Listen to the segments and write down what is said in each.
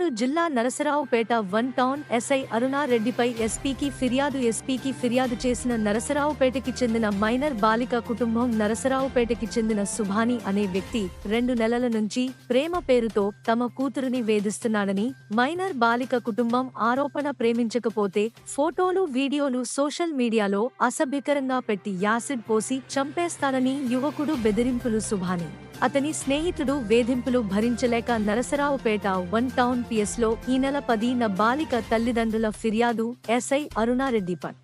పల్నాడు జిల్లా Narasaraopet one town SI అరుణారెడ్డిపై ఎస్పీకి ఫిర్యాదు ఎస్పీకి ఫిర్యాదు చేసిన నరసరావుపేటకి చెందిన మైనర్ బాలిక కుటుంబం నరసరావుపేటకి చెందిన సుభాని అనే వ్యక్తి రెండు నెలల నుంచి ప్రేమ పేరుతో తమ కూతురుని వేధిస్తున్నాడని మైనర్ బాలిక కుటుంబం ఆరోపణ ప్రేమించకపోతే ఫోటోలు వీడియోలు సోషల్ మీడియాలో అసభ్యకరంగా పెట్టి యాసిడ్ పోసి చంపేస్తానని యువకుడు బెదిరింపులు సుభాని. అతని స్నేహితుడు వేధింపులు భరించలేక నరసరావుపేట వన్ టౌన్ పిఎస్లో ఈ నెల పదిన బాలిక తల్లిదండ్రుల ఫిర్యాదు ఎస్ఐ అరుణారెడ్డి పట్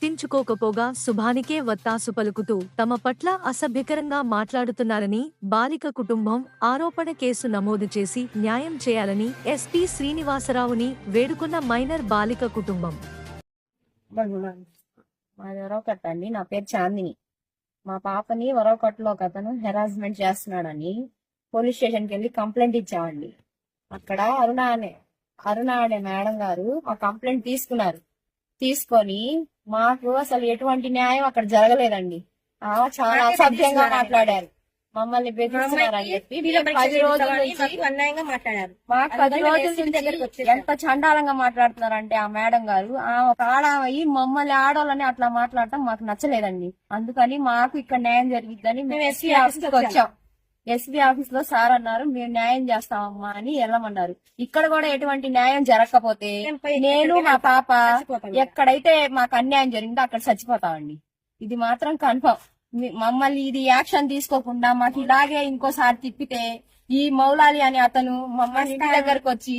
తించుకోకపోగా శుభానికే వత్తాసు పలుకుతూ తమ పట్ల అసభ్యకరంగా మాట్లాడుతున్నారని బాలిక కుటుంబం ఆరోపణ కేసు నమోదు చేసి న్యాయం చేయాలని ఎస్పీ శ్రీనివాసరావుని వేడుకున్న మైనర్ బాలిక కుటుంబం. నా పేరు చాందిని. మా పాపని వరవకట్టలో ఒక అతను హెరాస్మెంట్ చేస్తున్నాడని పోలీస్ స్టేషన్కి వెళ్ళి కంప్లైంట్ ఇచ్చామండి. అక్కడ అరుణ అనే అరుణ అనే మేడం గారు మా కంప్లైంట్ తీసుకున్నారు. తీసుకొని మాకు అసలు ఎటువంటి న్యాయం అక్కడ జరగలేదండి. చాలా అసభ్యంగా మాట్లాడారు. మమ్మల్ని బెదిరిస్తున్నారని చెప్పి పది రోజుల నుంచి అన్యాయంగా మాట్లాడారు. మాకు పది అందుకని రోజుల ఎస్పీ నుంచి దగ్గరికి వచ్చేసారు. ఎంత చండాలంగా మాట్లాడుతున్నారంటే ఆ మేడం గారు ఆ ఒక ఆడమయ్యి మమ్మల్ని ఆడవాళ్ళని అట్లా మాట్లాడటం మాకు నచ్చలేదండి. అందుకని మాకు ఇక్కడ న్యాయం జరిగిద్దని మేము ఎస్పీ ఆఫీస్కి వచ్చాం. ఎస్పీ ఆఫీస్లో సార్ అన్నారు మేము న్యాయం చేస్తామమ్మా అని వెళ్ళమన్నారు ఇక్కడ కూడా ఎటువంటి న్యాయం జరగకపోతే నేను మా పాప. ఎక్కడైతే మాకు అన్యాయం జరిగిందో అక్కడ చచ్చిపోతామండి. ఇది మాత్రం కన్ఫర్మ్. మమ్మల్ని ఇది యాక్షన్ తీసుకోకుండా మాకు ఇలాగే ఇంకోసారి తిప్పితే ఈ మౌలాలి అనే అతను మమ్మల్ని ఇంటి దగ్గరకు వచ్చి.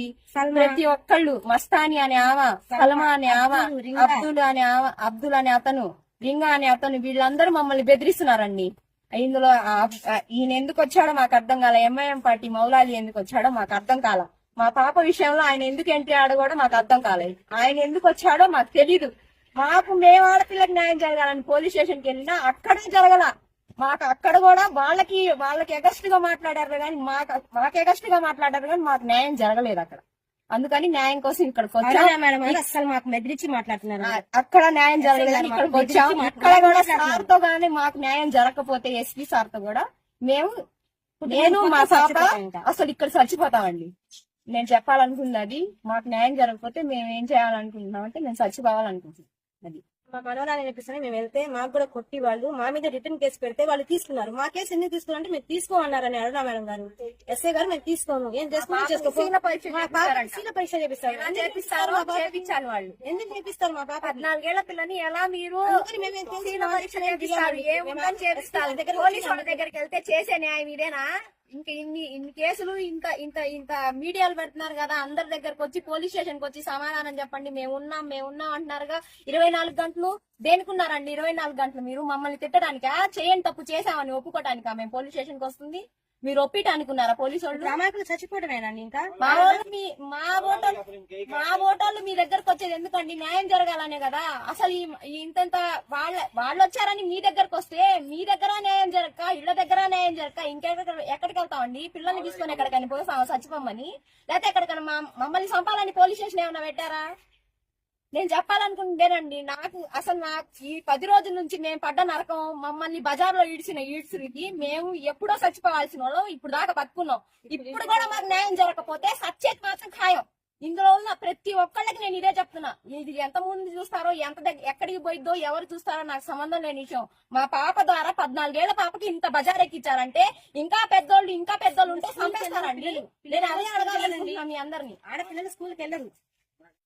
ప్రతి ఒక్కళ్ళు మస్తాని అనే ఆవ సల్మా అనే ఆవ అబ్దుల్, అనే ఆవ అబ్దుల్ అనే అతను రింగా అనే అతను వీళ్ళందరూ మమ్మల్ని బెదిరిస్తున్నారండి. ఇందులో ఈయన ఎందుకు వచ్చాడో మాకు అర్థం కాల ఎంఐఎం పార్టీ మౌలాలి ఎందుకు వచ్చాడో మాకు అర్థం కాల. మా పాప విషయంలో ఆయన ఎందుకు ఎంట్రీ ఆడో కూడా మాకు అర్థం కాలేదు. ఆయన ఎందుకు వచ్చాడో మాకు తెలీదు. మాకు మేము ఆడపిల్లకి న్యాయం జరగాలని పోలీస్ స్టేషన్కి వెళ్ళినా అక్కడ జరగల. మాకు అక్కడ కూడా వాళ్ళకి వాళ్ళకి ఎగస్ట్గా మాట్లాడారు కానీ మాకు మాకు ఎగస్ట్గా మాట్లాడారు కానీ మాకు న్యాయం జరగలేదు అక్కడ. అందుకని న్యాయం కోసం ఇక్కడికి వచ్చాం. మేడం గారు అస్సలు మాకు బెదిరించి మాట్లాడుతున్నారు. అక్కడ న్యాయం జరగలేదని మాకు ఇక్కడికి వచ్చాం. ఇక్కడ కూడా. సార్తో గానీ మాకు న్యాయం జరగకపోతే ఎస్పీ సార్తో కూడా మేము నేను మా పాప. అసలు ఇక్కడ చచ్చిపోతామండి. నేను చెప్పాలనుకున్నది మాకు న్యాయం జరగకపోతే మేము ఏం చేయాలనుకుంటున్నాం అంటే మేము చచ్చిపోవాలనుకుంటున్నాం అది. మా మనవరాలు చెప్పిస్తే మేము వెళ్తే మాకు కూడా కొట్టి వాళ్ళు మా మీద రిటర్న్ కేసు పెడితే వాళ్ళు తీసుకున్నారు. మా కేసు ఎందుకు తీసుకున్నారంటే మీరు తీసుకోమన్నారని అరుణ మేడం గారు. ఎస్ఐ గారు మేము తీసుకోము. ఏం చేసుకోమో? చేసుకోపో శీల పరీక్ష చేపిస్తారు. చేపించాలి వాళ్ళు. ఎందుకు చేపిస్తారు మా పాప పద్నాలుగేళ్ళ పిల్లని ఎలా మీరు దగ్గరికి వెళ్తే చేసే న్యాయం ఇదేనా? ఇంకా ఇన్ని ఇన్ని కేసులు ఇంత ఇంత ఇంత మీడియాలు పెడుతున్నారు కదా అందరి దగ్గరకు వచ్చి పోలీస్ స్టేషన్కి వచ్చి సమాధానం చెప్పండి. మేము ఉన్నాం మేము ఉన్నాం అంటున్నారుగా. ఇరవై నాలుగు గంటలు దేనికున్నారండి? ఇరవై నాలుగు గంటలు మీరు మమ్మల్ని తిట్టడానికా? చేయండి తప్పు చేసామని ఒప్పుకోటానికా మేము పోలీస్ స్టేషన్కి వస్తుంది? మీరు ఒప్పిటానికి ఉన్నారా పోలీసు వాళ్ళు అమాయకులు చచ్చిపోవడమేనండి ఇంకా? మా వాళ్ళు మీ మా ఓటర్లు మా ఓటర్లు మీ దగ్గరకు వచ్చేది ఎందుకండి? న్యాయం జరగాలనే కదా. అసలు ఈ- ఇంతంత వాళ్ళ వాళ్ళు వచ్చారని మీ దగ్గరకు వస్తే మీ దగ్గర న్యాయం జరగక ఇళ్ళ దగ్గర న్యాయం జరగక ఇంకెక్కడ ఎక్కడికి వెళ్తామండి పిల్లల్ని తీసుకొని ఎక్కడికని పోసాం చచ్చిపోమని లేకపోతే ఎక్కడికైనా మమ్మల్ని చంపాలని పోలీస్ స్టేషన్ ఏమైనా పెట్టారా? నేను చెప్పాలనుకుంటేనండి నాకు అసలు నాకు ఈ పది రోజుల నుంచి మేము పడ్డ నరకం మమ్మల్ని బజార్లో ఈడ్చిన ఈడ్చుడికి మేము ఎప్పుడో చచ్చిపోవాల్సిన వాళ్ళం ఇప్పుడు దాకా బతుకున్నాం. ఇప్పుడు కూడా మాకు న్యాయం జరగకపోతే సచ్చేది మాత్రం ఖాయం. ఇందులో ఉన్న ప్రతి ఒక్కళ్ళకి నేను ఇదే చెప్తున్నా. ఇది ఎంత మంది చూస్తారో ఎంత ఎక్కడికి పోయిద్దో ఎవరు చూస్తారో నాకు సంబంధం లేని విషయం. మా పాప ద్వారా పద్నాలుగేళ్ళ పాపకి ఇంత బజార్ ఎక్కించారంటే ఇంకా పెద్దోళ్ళు ఇంకా పెద్దోళ్ళు ఉంటే చంపేస్తారండి. నేను అదే అడగాలనుకుంటున్నా మీ అందరినీ. ఆడపిల్లలు స్కూల్కి వెళ్ళరు.